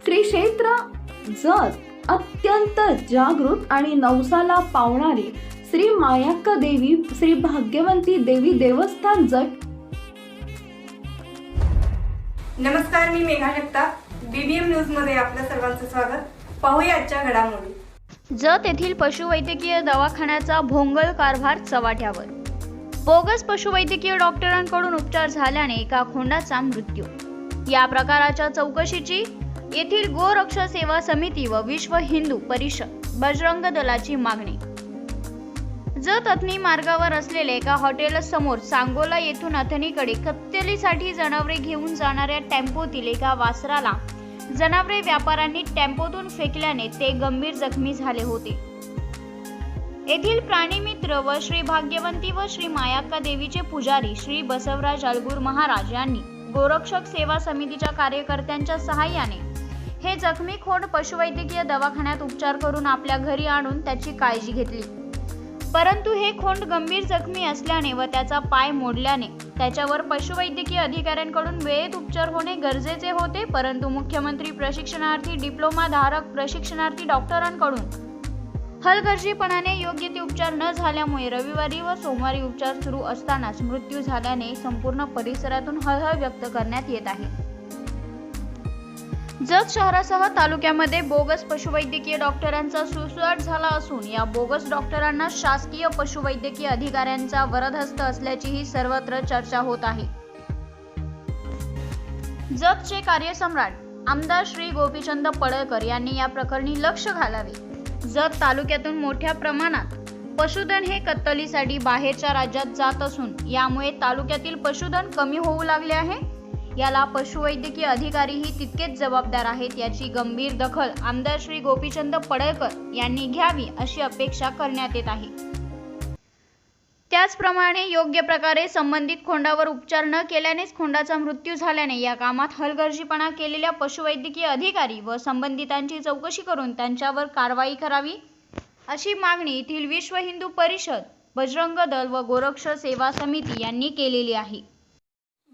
श्री क्षेत्र जत अत्यंत जागृत आणि नवसाला पावणारी श्री मायाक्का देवी श्री भाग्यवंती देवी देवस्थान जट नमस्कार मी मेघा जगताप. बीबीएम न्यूजमध्ये आपल्या सर्वांचं स्वागत. पाहूया आजच्या घडामोडी. जत येथील पशुवैद्यकीय दवाखान्याचा भोंगल कारभार चव्हाट्यावर बोगस पशुवैद्यकीय डॉक्टरांकडून उपचार झाल्याने एका खोंडाचा मृत्यू. या प्रकाराच्या चौकशीची येथील गोरक्षा सेवा समिती व विश्व हिंदू परिषद बजरंग दलाची मागणी. जत अथनी मार्गावर असलेल्या एका हॉटेलसमोर सांगोला येथून अथनीकडे कत्तलीसाठी जनावरे घेऊन जाणाऱ्या टेम्पोतील एका वासराला जनावरे व्यापाऱ्यांनी टेम्पोतून फेकल्याने ते गंभीर जखमी झाले होते. येथील प्राणीमित्र व श्री भाग्यवंती व श्री मायाक्का देवीचे पुजारी श्री बसवराज अलगूर महाराज यांनी गोरक्षक सेवा समितीच्या कार्यकर्त्यांच्या सहाय्याने हे जखमी खोड पशुवैद्यकीय दवाखान्यात उपचार करून आपल्या घरी आणून त्याची काळजी घेतली. परंतु हे खोंड गंभीर जखमी असल्याने व त्याचा पाय मोडल्याने त्याच्यावर पशुवैद्यकीय अधिकाऱ्यांकडून वेळेत उपचार होणे गरजेचे होते परंतु मुख्यमंत्री प्रशिक्षणार्थी डिप्लोमा धारक प्रशिक्षणार्थी डॉक्टरांकडून हलगर्जीपणाने योग्य ते उपचार न झाल्यामुळे रविवारी व सोमवारी उपचार सुरू असतानाच मृत्यू झाल्याने संपूर्ण परिसरातून हळहळ व्यक्त करण्यात येत आहे. जत शहरासह तालुक्यामध्ये बोगस पशुवैद्यकीय डॉक्टरांचा सुसुवाट झाला असून या बोगस डॉक्टरांना शासकीय पशुवैद्यकीय अधिकाऱ्यांचा वरदहस्त असल्याचीही सर्वत्र चर्चा होत आहे. जतचे कार्यसम्राट आमदार श्री गोपीचंद पडळकर यांनी या प्रकरणी लक्ष घालावे. जत तालुक्यातून मोठ्या प्रमाणात पशुधन हे कत्तलीसाठी बाहेरच्या राज्यात जात असून यामुळे तालुक्यातील पशुधन कमी होऊ लागले आहे. याला पशुवैद्यकीय अधिकारीही तितकेच जबाबदार आहेत याची गंभीर दखल आमदार श्री गोपीचंद पडळकर यांनी घ्यावी अशी अपेक्षा करण्यात येत आहे. त्याचप्रमाणे योग्य प्रकारे संबंधित खोंडावर उपचार न केल्यानेच खोंडाचा मृत्यू झाल्याने या कामात हलगर्जीपणा केलेल्या पशुवैद्यकीय अधिकारी व संबंधितांची चौकशी करून त्यांच्यावर कारवाई करावी अशी मागणी येथील विश्व हिंदू परिषद बजरंग दल व गोरक्ष सेवा समिती यांनी केलेली आहे.